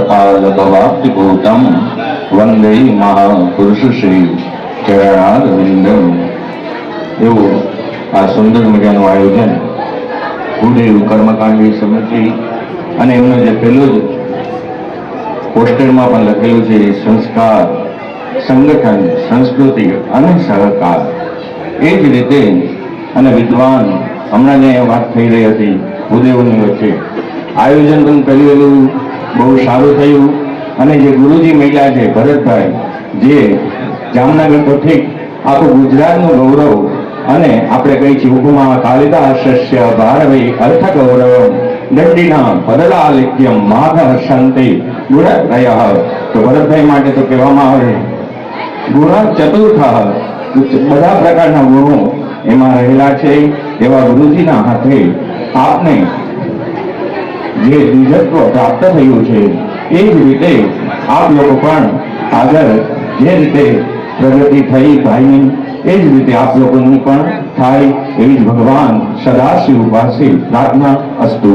ભવાબ્ધિભૂતમ વંદે મહાપુરુષ શ્રી ચરણારવિંદમ એવું આ સુંદર મજાનું આયોજન ગુરુદેવ કર્મકાંડી સમિતિ અને એમનું જે પેલું જ પોસ્ટરમાં પણ લખેલું છે સંસ્કાર, સંગઠન, સંસ્કૃતિ અને સહકાર. એ જ રીતે અને વિદ્વાન હમણાં જે વાત થઈ રહી હતી ગુરુદેવની વચ્ચે. આયોજન પણ કરેલું બહુ સારું થયું. અને જે ગુરુજી મહિલા છે, ભરતભાઈ, જે જામનગર તો ઠીક, આખું ગુજરાતનું ગૌરવ અને આપણે કહી છીએ ઉપમા કાલિદાસસ્ય ભારવી અર્થ ગૌરવ દંડીના પદલાલિત્યમ માઘ શાંતિ ગુણત્રય તો ભરતભાઈ માટે તો કહેવામાં આવે ગુણ ચતુર્થ. બધા પ્રકારના ગુણો એમાં રહેલા છે, એવા ગુરુજીના હાથે આપને જે દ્વિજત્વ પ્રાપ્ત થયું છે એ જ રીતે આપ લોકો પણ આગળ જે રીતે પ્રગતિ થઈ ભાઈની એ જ રીતે આપ લોકોની પણ થાય એવી જ ભગવાન સદાશિવ પાસે પ્રાર્થના અસ્તુ